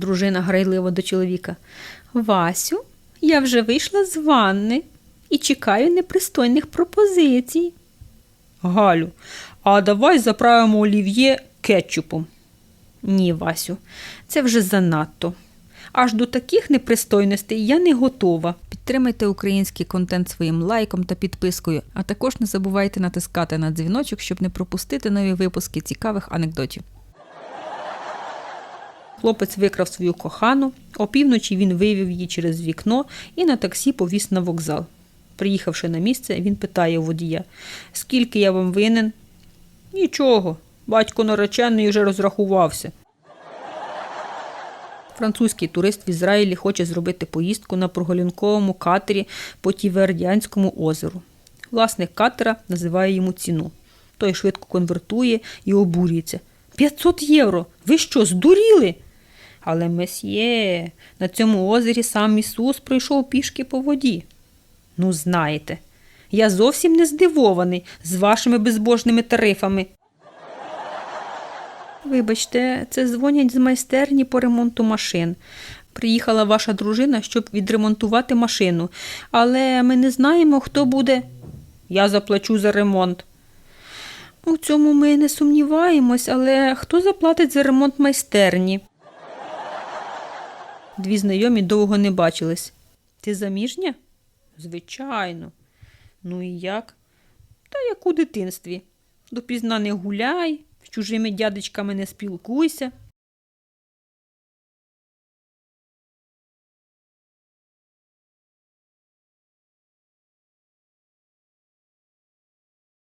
Дружина грайливо до чоловіка. Васю, я вже вийшла з ванни і чекаю непристойних пропозицій. Галю, а давай заправимо олів'є кетчупом. Ні, Васю, це вже занадто. Аж до таких непристойностей я не готова. Підтримайте український контент своїм лайком та підпискою, а також не забувайте натискати на дзвіночок, щоб не пропустити нові випуски цікавих анекдотів. Хлопець викрав свою кохану, опівночі він вивів її через вікно і на таксі повіз на вокзал. Приїхавши на місце, він питає у водія: Скільки я вам винен? Нічого. Батько наречений вже розрахувався. Французький турист в Ізраїлі хоче зробити поїздку на прогулянковому катері по Тівердянському озеру. Власник катера називає йому ціну. Той швидко конвертує і обурюється. 500 євро! Ви що, здуріли? Але месьє, на цьому озері сам Ісус пройшов пішки по воді. Ну, знаєте, я зовсім не здивований з вашими безбожними тарифами. Вибачте, це дзвонять з майстерні по ремонту машин. Приїхала ваша дружина, щоб відремонтувати машину, але ми не знаємо, хто буде. Я заплачу за ремонт. У цьому ми не сумніваємось, але хто заплатить за ремонт майстерні? Дві знайомі довго не бачились. Ти заміжня? Звичайно. Ну і як? Та як у дитинстві. Допізна не гуляй, з чужими дядечками не спілкуйся.